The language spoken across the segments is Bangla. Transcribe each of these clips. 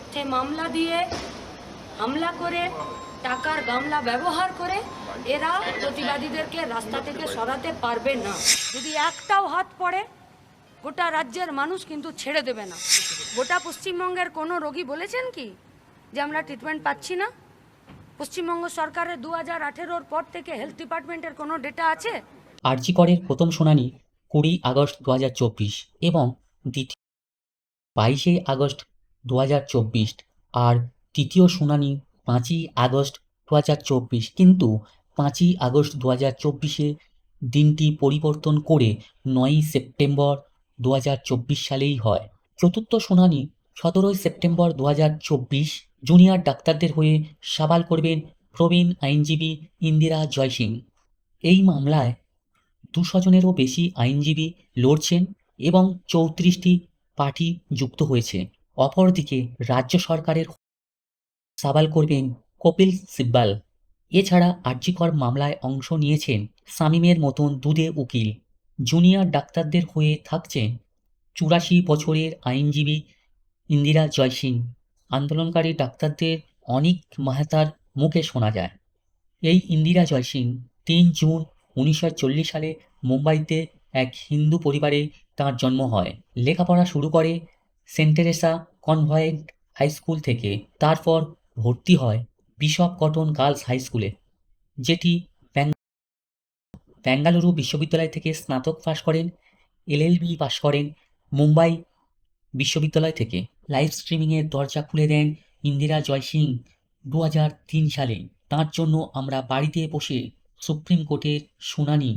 মিথ্যে মামলা দিয়ে হামলা করে, টাকার গামলা ব্যবহার করে, এরা প্রতিবাদীদেরকে রাস্তা থেকে সরাতে পারবে না। যদি একটাও হাত পড়ে, গোটা রাজ্যের মানুষ কিন্তু ছেড়ে দেবে না। গোটা পশ্চিমবঙ্গের কোনো রোগী বলেছেন কি? যে আমরা ট্রিটমেন্ট পাচ্ছি না? পশ্চিমবঙ্গ সরকারের দু হাজার আঠেরোর পর থেকে হেলথ ডিপার্টমেন্টের কোনো ডেটা আছে? আরজিকরের প্রথম শুনানি কুড়ি আগস্ট দু হাজার চব্বিশ এবং দ্বিতীয় বাইশে আগস্ট দু হাজার চব্বিশ আর তৃতীয় শুনানি পাঁচই আগস্ট দু হাজার চব্বিশ। কিন্তু পাঁচই আগস্ট দু হাজার চব্বিশে দিনটি পরিবর্তন করে নয়ই সেপ্টেম্বর দু হাজার চব্বিশ সালেই হয়। চতুর্থ শুনানি সতেরোই সেপ্টেম্বর দু হাজার চব্বিশ। জুনিয়র ডাক্তারদের হয়ে সাবাল করবেন প্রবীণ আইনজীবী ইন্দিরা জয়সিং। এই মামলায় দুশো জনেরও বেশি আইনজীবী লড়ছেন এবং চৌত্রিশটি পার্টি যুক্ত হয়েছে। অপরদিকে রাজ্য সরকারের সাবাল করবেন কপিল সিব্বাল। এছাড়া আর্যিকর মামলায় অংশ নিয়েছেন সামিমের মতন দুদে উকিল। জুনিয়র ডাক্তারদের হয়ে থাকছেন চুরাশি বছরের আইনজীবী ইন্দিরা জয়সিং আন্দোলনকারী ডাক্তারদের অনেক মাহাতার মুখে শোনা যায়। এই ইন্দিরা জয়সিং তিন জুন উনিশশো চল্লিশ সালে মুম্বাইতে এক হিন্দু পরিবারে তার জন্ম হয়। লেখাপড়া শুরু করে Saint Teresa convent high school থেকে তারপর ভর্তি হয় বিশপ কটন গার্লস হাই স্কুলে, যেটি বেঙ্গালুরু বিশ্ববিদ্যালয় থেকে স্নাতক পাশ করেন, এলএলবি পাশ করেন, মুম্বাই বিশ্ববিদ্যালয় থেকে। লাইভ স্ট্রিমিংয়ের দরজা খুলে দেন ইন্দিরা জয়সিং দু তিন সালে। তার জন্য আমরা বাড়িতে বসে সুপ্রিম কোর্টের শুনানি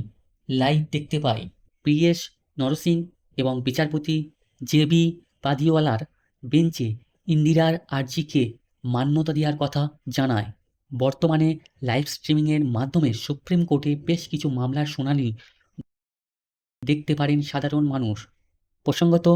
লাইভ দেখতে পাই। প্রিয়েশ নরসিং এবং বিচারপতি জে বি পাদিওয়ালার বেঞ্চে ইন্দিরার আর্জিকে মান্যতা দেওয়ার কথা জানায়। বর্তমানে লাইভ স্ট্রিমিংয়ের মাধ্যমে সুপ্রিম কোর্টে বেশ কিছু মামলার শুনানি দেখতে পারেন সাধারণ মানুষ। প্রসঙ্গত,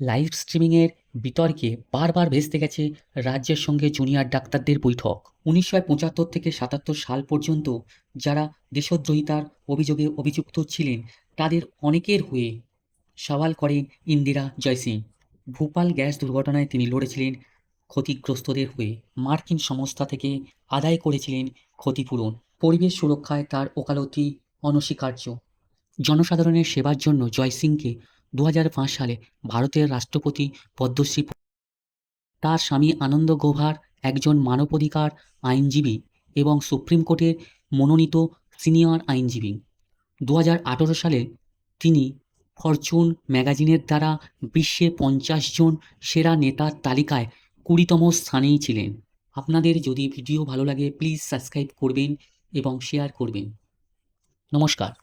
লাইভ স্ট্রিমিংয়ের বিতর্কে বারবার ভেস্তে গেছে রাজ্যের সঙ্গে জুনিয়র ডাক্তারদের বৈঠক। উনিশশো পঁচাত্তর থেকে সাতাত্তর সাল পর্যন্ত যারা দেশদ্রোহিতার অভিযোগে অভিযুক্ত ছিলেন, তাদের অনেকের হয়ে সওয়াল করেন ইন্দিরা জয়সিং। ভোপাল গ্যাস দুর্ঘটনায় তিনি লড়েছিলেন ক্ষতিগ্রস্তদের হয়ে। মার্কিন সংস্থা থেকে আদায় করেছিলেন ক্ষতিপূরণ। পরিবেশ সুরক্ষায় তার ওকালতি অনস্বীকার্য। জনসাধারণের সেবার জন্য জয় জয়সিংকে দু সালে ভারতের রাষ্ট্রপতি পদ্মশ্রী তার স্বামী আনন্দ গোভার একজন মানবাধিকার আইনজীবী এবং সুপ্রিম কোর্টের মনোনীত সিনিয়র আইনজীবী। দু হাজার আঠারো সালে তিনি ফরচুন ম্যাগাজিনের দ্বারা বিশ্বে পঞ্চাশ জন সেরা নেতার তালিকায় কুড়িতম স্থানেই ছিলেন। আপনাদের যদি ভিডিও ভালো লাগে প্লিজ সাবস্ক্রাইব করবেন এবং শেয়ার করবেন। নমস্কার।